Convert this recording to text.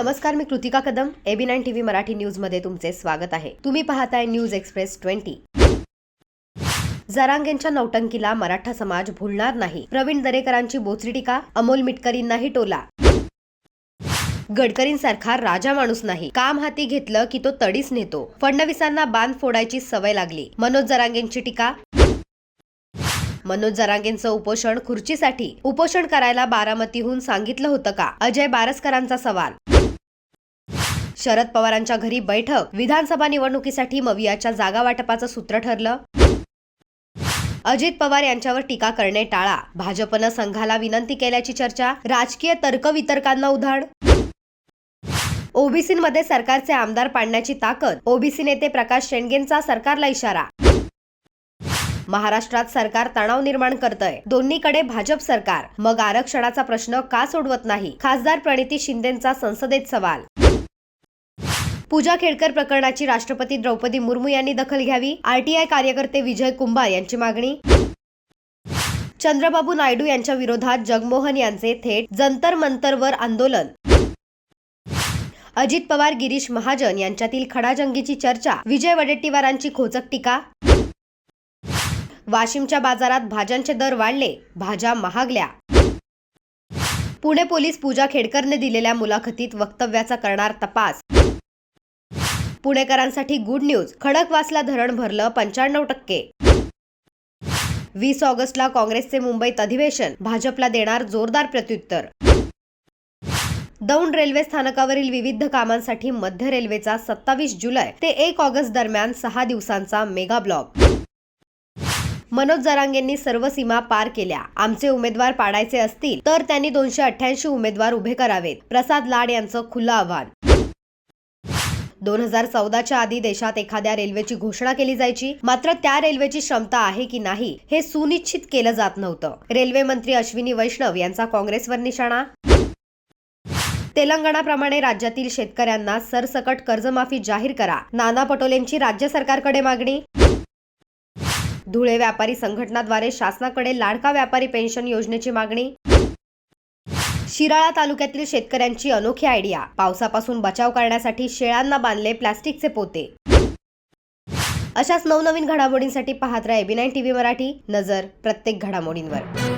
नमस्कार मी Kritika Kadam. AB nine TV Marathi न्यूजमध्ये तुमचे स्वागत आहे. तुम्ही पाहताय न्यूज एक्सप्रेस ट्वेंटी. जरांगेंच्या नौटंकीला मराठा समाज भुलणार नाही. प्रवीण दरेकरांची बोचरी टीका अमोल मिटकरींनाही टोला. गडकरींसारखा राजा माणूस नाही. काम हाती घेतलं की तो तडीच नेतो. फडणवीसांना बांध फोडायची सवय लागली. मनोज जरांगेंची टीका. मनोज जरांगेंचं उपोषण खुर्चीसाठी. उपोषण करायला बारामतीहून सांगितलं होतं का? अजय बारसकरांचा सवाल. शरद पवारांच्या घरी बैठक. विधानसभा निवडणुकीसाठी मवियाच्या जागा वाटपाचं सूत्र ठरलं. अजित पवार यांच्यावर टीका करणे टाळा. भाजपनं संघाला विनंती केल्याची चर्चा. राजकीय तर्कवितर्कांना उधाण. ओबीसीमध्ये सरकारचे आमदार पाडण्याची ताकद. ओबीसी नेते प्रकाश शेंडगेंचा सरकारला इशारा. महाराष्ट्रात सरकार तणाव निर्माण करतंय. दोन्हीकडे भाजप सरकार. मग आरक्षणाचा प्रश्न का सोडवत नाही? खासदार प्रणिती शिंदेचा संसदेत सवाल. पूजा खेडकर प्रकरणाची राष्ट्रपती द्रौपदी मुर्मू यांनी दखल घ्यावी आरटीआय कार्यकर्ते विजय कुंभार यांची मागणी. चंद्रबाबू नायडू यांच्या विरोधात जगमोहन यांचे थेट जंतर मंतरवर आंदोलन. अजित पवार गिरीश महाजन यांच्यातील खडाजंगीची चर्चा विजय वडेट्टीवारांची खोचक टीका. वाशिमच्या बाजारात भाज्यांचे दर वाढले भाज्या महागल्या. पुणे पोलीस पूजा खेडकरने दिलेल्या मुलाखतीत वक्तव्याचा करणार तपास. पुणेकरांसाठी गुड न्यूज. खडकवासला धरण भरलं पंच्याण्णव टक्के. वीस ऑगस्टला काँग्रेसचे मुंबईत अधिवेशन. भाजपला देणार जोरदार प्रत्युत्तर. दौंड रेल्वे स्थानकावरील विविध कामांसाठी मध्य रेल्वेचा सत्तावीस जुलै ते एक ऑगस्ट दरम्यान सहा दिवसांचा मेगा ब्लॉक. मनोज जरांगेंनी सर्व सीमा पार केल्या. आमचे उमेदवार पाडायचे असतील तर त्यांनी दोनशे अठ्ठ्याऐंशी उमेदवार उभे करावेत. प्रसाद लाड यांचं खुलं आव्हान. दोन हजार चौदाच्या आधी देशात एखाद्या रेल्वेची घोषणा केली जायची. मात्र त्या रेल्वेची क्षमता आहे की नाही हे सुनिश्चित केलं जात नव्हतं. रेल्वे मंत्री अश्विनी वैष्णव यांचा काँग्रेसवर निशाणा. तेलंगणाप्रमाणे राज्यातील शेतकऱ्यांना सरसकट कर्जमाफी जाहीर करा. नाना पटोलेंची राज्य सरकारकडे मागणी. धुळे व्यापारी संघटनाद्वारे शासनाकडे लाडका व्यापारी पेन्शन योजनेची मागणी. शिराळा तालुक्यातील शेतकऱ्यांची अनोखी आयडिया. पावसापासून बचाव करण्यासाठी शेळ्यांना बांधले प्लास्टिकचे पोते. अशाच नवनवीन घडामोडींसाठी पाहत राहा एबी नाईन टीव्ही मराठी. नजर प्रत्येक घडामोडींवर.